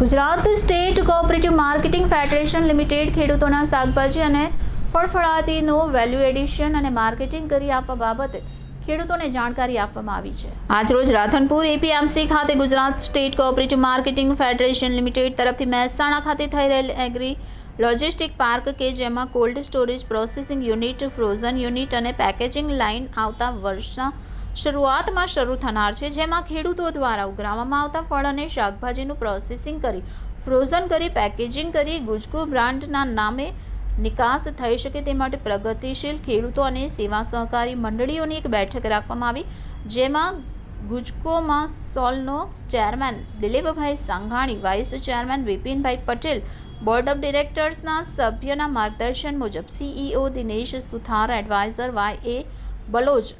Gujarat state cooperative marketing federation limited ખેડૂતોના શાકભાજી અને ફળફળાદીનું વેલ્યુ એડિશન અને માર્કેટિંગ કરી આપવા બાબતે ખેડૂતોને જાણકારી આપવામાં આવી છે. આજરોજ રાધનપુર એપીએમસી ખાતે Gujarat state cooperative marketing federation limited તરફથી મહેસાણા ખાતે થઈ રહેલ એગ્રી લોજિસ્ટિક પાર્ક કે જેમાં cold storage processing unit frozen unit અને પેકેજિંગ લાઇન આવતા વર્ષના શરૂઆતમાં શરૂ થનાર છે, જેમાં ખેડૂતો દ્વારા ઉઘરાવવામાં આવતા ફળ અને શાકભાજીનું પ્રોસેસિંગ કરી ફ્રોઝન કરી પેકેજિંગ કરી ગુજકો બ્રાન્ડના નામે નિકાસ થઈ શકે તે માટે પ્રગતિશીલ ખેડૂતો અને સેવા સહકારી મંડળીઓની એક બેઠક રાખવામાં આવી, જેમાં ગુજકોમાં સોલનો chairman Dilipbhai Sanghani vice chairman Vipinbhai Patel board of ડિરેક્ટર્સના સભ્યના માર્ગદર્શન મુજબ CEO Dinesh Suthar advisor Y A Baloch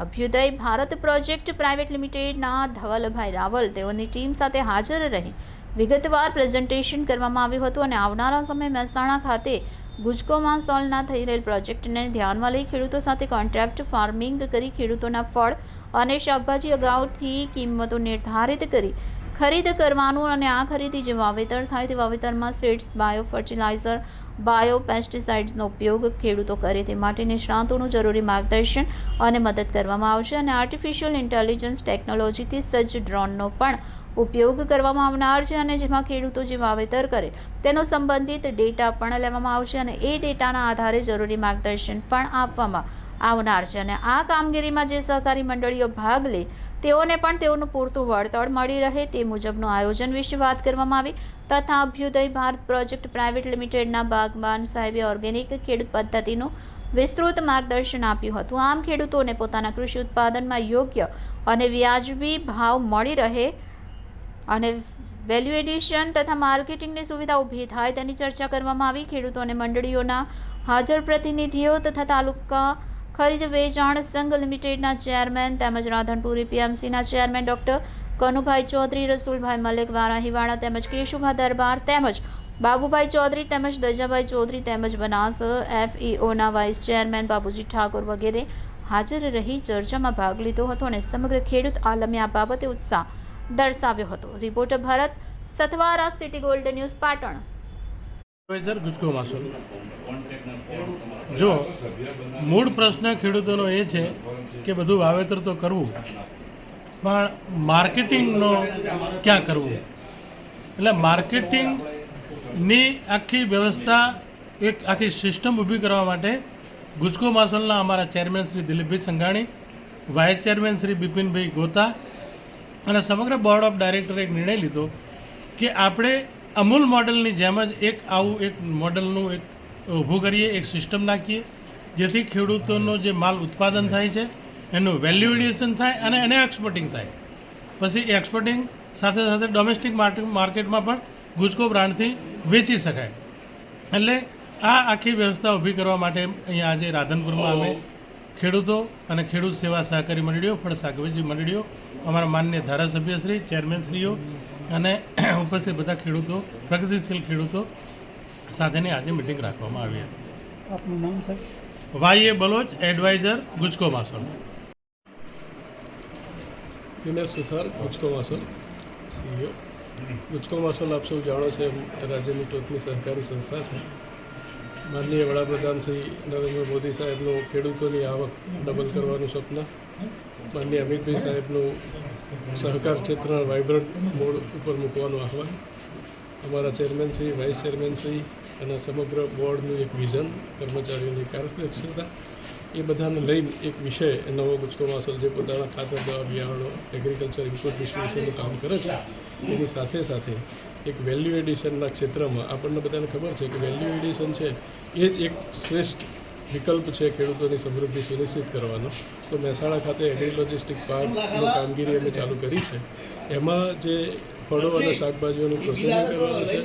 Abhyuday Bharat project private લિમિટેડના ધવલભાઈ રાવલ તેઓની ટીમ સાથે હાજર રહી. વિગતવાર પ્રેઝન્ટેશન કરવામાં આવ્યું હતું અને આવનારા સમયે મહેસાણા ખાતે ગુજકોમાં સોલના થઈ રહેલ પ્રોજેક્ટને ધ્યાનમાં લઈ ખેડૂતો સાથે કોન્ટ્રાક્ટ ફાર્મિંગ કરી ખેડૂતોના ફળ અને શાકભાજી અગાઉથી કિંમતો નિર્ધારિત કરી ખરીદ કરવાનું અને આ ખરીદી જે વાવેતર થાય તે વાવેતરમાં સીડ્સ, બાયો ફર્ટિલાઇઝર, બાયો પેસ્ટિસાઇડ્સનો ઉપયોગ ખેડૂતો કરે તે માટે નિષ્ણાતોનું જરૂરી માર્ગદર્શન અને મદદ કરવામાં આવશે અને આર્ટિફિશિયલ ઇન્ટેલિજન્સ ટેકનોલોજીથી સજ્જ ડ્રોનનો પણ ઉપયોગ કરવામાં આવનાર છે અને જેમાં ખેડૂતો જે વાવેતર કરે તેનો સંબંધિત ડેટા પણ લેવામાં આવશે અને એ ડેટાના આધારે જરૂરી માર્ગદર્શન પણ આપવામાં આવનાર છે. અને આ કામગીરીમાં જે સહકારી મંડળીઓ ભાગ લે તેઓને પણ તેઓનું પૂરતું વળતર મળી રહે તે મુજબનું આયોજન વિશે વાત કરવામાં આવી તથા અભ્યુદય ભારત પ્રોજેક્ટ પ્રાઇવેટ લિમિટેડના બાગબાન સાહેબે ઓર્ગેનિક ખેડૂત પદ્ધતિનું વિસ્તૃત માર્ગદર્શન આપ્યું હતું. આમ ખેડૂતોને પોતાના કૃષિ ઉત્પાદનમાં યોગ્ય અને વ્યાજબી ભાવ મળી રહે અને વેલ્યુ એડિશન તથા માર્કેટિંગની સુવિધા ઊભી થાય તેની ચર્ચા કરવામાં આવી. ખેડૂતોને મંડળીઓના હાજર પ્રતિનિધિઓ તથા તાલુકા ખરીદ, વેચાણ સંઘ લિમિટેડના ચેરમેન તેમજ રાધનપુર એપીએમસીના ચેરમેન ડોક્ટર કનુભાઈ ચૌધરી, રસુલભાઈ મલિક વારાહીવાળા તેમજ કેશુભા દરબાર તેમજ બાબુભાઈ ચૌધરી તેમજ દજાભાઈ ચૌધરી તેમજ બનાસ એફઈઓના વાઇસ ચેરમેન બાબુજી ઠાકોર વગેરે હાજર રહી ચર્ચામાં ભાગ લીધો હતો અને સમગ્ર ખેડૂત આલમે આ બાબતે ઉત્સાહ દર્શાવ્યો હતો. Reporter Bharat Sathvara, city gold news Patan. જો, મૂળ પ્રશ્ન ખેડૂતોનો એ છે કે બધું વાવેતર તો કરવું, પણ માર્કેટિંગનો ક્યાં કરવું? એટલે માર્કેટિંગની આખી વ્યવસ્થા, એક આખી સિસ્ટમ ઊભી કરવા માટે ગુજકો માસોલના અમારા chairman Shri Dilipbhai Sanghani, vice chairman Shri Bipinbhai Gota અને સમગ્ર બોર્ડ ઓફ ડાયરેક્ટરે એક નિર્ણય લીધો કે આપણે અમૂલ મોડલની જેમ જ એક આવું એક મોડલનું એક ઊભું કરીએ એક સિસ્ટમ નાખીએ જેથી ખેડૂતોનો જે માલ ઉત્પાદન થાય છે એનું વેલ્યુ એડિશન થાય અને એને એક્સપોર્ટિંગ થાય. પછી એક્સપોર્ટિંગ સાથે સાથે ડોમેસ્ટિક માર્કેટમાં પણ ગુજકો બ્રાન્ડથી વેચી શકાય. એટલે આ આખી વ્યવસ્થા ઊભી કરવા માટે અહીંયા આજે રાધનપુરમાં અમે ખેડૂતો અને ખેડૂત સેવા સહકારી મંડળીઓ ફળ શાકભાજી મંડળીઓ અમારા માન્ય ધારાસભ્યશ્રી ચેરમેનશ્રીઓ અને ઉપસ્થિત બધા ખેડૂતો પ્રગતિશીલ ખેડૂતો સાથેની આજે મિટિંગ રાખવામાં આવી હતી. આપનું નામ sir? Y A Baloch advisor Gujcomasol Dinesh Suthar Gujcomasol CEO Gujcomasol આપ સૌ જાણો છે રાજ્યની ટોચની સરકારી સંસ્થા છે. માનનીય વડાપ્રધાન શ્રી નરેન્દ્ર મોદી સાહેબનું ખેડૂતોની આવક ડબલ કરવાનું સ્વપ્ન. માનનીય અમિતભાઈ સાહેબનું સહકાર ક્ષેત્રના વાઇબ્રન્ટ મોડ ઉપર મૂકવાનું આહવાન. અમારા ચેરમેનશ્રી વાઇસ ચેરમેનશ્રી અને સમગ્ર બોર્ડનું એક વિઝન, કર્મચારીઓની કાર્યદક્ષતા એ બધાને લઈને એક વિષય નવો ગુજકો માસલ જે પોતાના ખાતર દવા બિયારણો એગ્રીકલ્ચર ઇનપુટ ડિસ્ટ્રીબ્યુશનનું કામ કરે છે, એની સાથે સાથે એક વેલ્યુ એડિશનના ક્ષેત્રમાં આપણને બધાને ખબર છે કે વેલ્યુ એડિશન છે, એ જ એક શ્રેષ્ઠ વિકલ્પ છે ખેડૂતોની સમૃદ્ધિ સુનિશ્ચિત કરવાનો. તો મહેસાણા ખાતે એગ્રી લોજિસ્ટિક પાર્કની કામગીરી અમે ચાલુ કરી છે. એમાં જે ફળો અને શાકભાજીઓનું પ્રોસેસિંગ કરવાનું છે.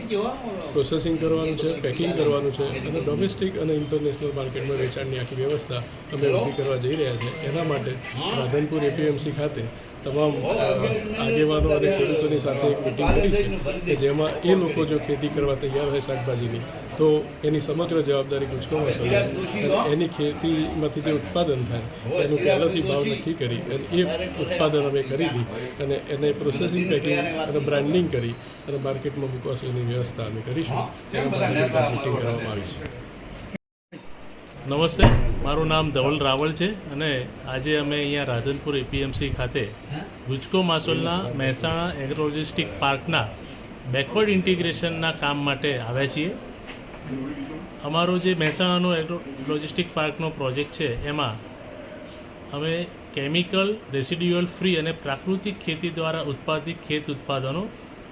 પ્રોસેસિંગ કરવાનું છે પેકિંગ કરવાનું છે અને ડોમેસ્ટિક અને ઇન્ટરનેશનલ માર્કેટમાં વેચાણની આખી વ્યવસ્થા અમે ઊભી કરવા જઈ રહ્યા છે. એના માટે રાધનપુર એપીએમસી ખાતે તમામ આગેવાનો અને ખેડૂતોની સાથે એક મિટિંગ કરી છે કે જેમાં એ લોકો જો ખેતી કરવા તૈયાર હોય શાકભાજીની તો એની સમગ્ર જવાબદારી ગુજકોમાં એની ખેતીમાંથી જે ઉત્પાદન થાય, એનું પહેલાંથી ભાવ નક્કી કરી અને એ ઉત્પાદન અમે ખરીદી અને એને પ્રોસેસિંગ પેકિંગ અને બ્રાન્ડિંગ કરી અને માર્કેટમાં મૂકવા વ્યવસ્થા અમે કરીશું. એના માટે કરવામાં આવી છે. નમસ્તે, મારું નામ ધવલ રાવળ છે અને આજે અમે અહીંયા રાધનપુર એપીએમસી ખાતે ગુજકો માસોલના મહેસાણા એગ્રોલોજિસ્ટિક પાર્કના બેકવર્ડ ઇન્ટિગ્રેશનના કામ માટે આવ્યા છીએ. અમારો જે મહેસાણાનો એગ્રો લોજિસ્ટિક પાર્કનો પ્રોજેક્ટ છે, એમાં અમે કેમિકલ રેસિડ્યુઅલ ફ્રી અને પ્રાકૃતિક ખેતી દ્વારા ઉત્પાદિત ખેત ઉત્પાદનો,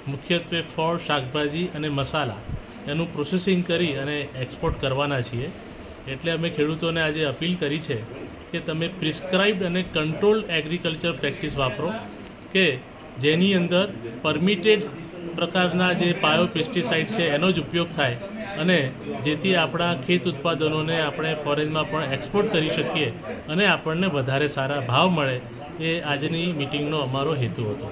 મુખ્યત્વે ફળ, શાકભાજી અને મસાલા, એનું પ્રોસેસિંગ કરી અને એક્સપોર્ટ કરવાના છીએ. એટલે અમે ખેડૂતોને આજે અપીલ કરી છે કે તમે પ્રિસ્ક્રાઇબ્ડ અને કંટ્રોલ એગ્રીકલ્ચર પ્રેક્ટિસ વાપરો, કે જેની અંદર પરમિટેડ પ્રકારના જે પાયો પેસ્ટિસાઇડ છે, એનો જ ઉપયોગ થાય. અને જેથી આપણા ખેત ઉત્પાદનોને આપણે ફોરેનમાં પણ એક્સપોર્ટ કરી શકીએ અને આપણને વધારે સારા ભાવ મળે એ આજની મિટિંગનો અમારો હેતુ હતો.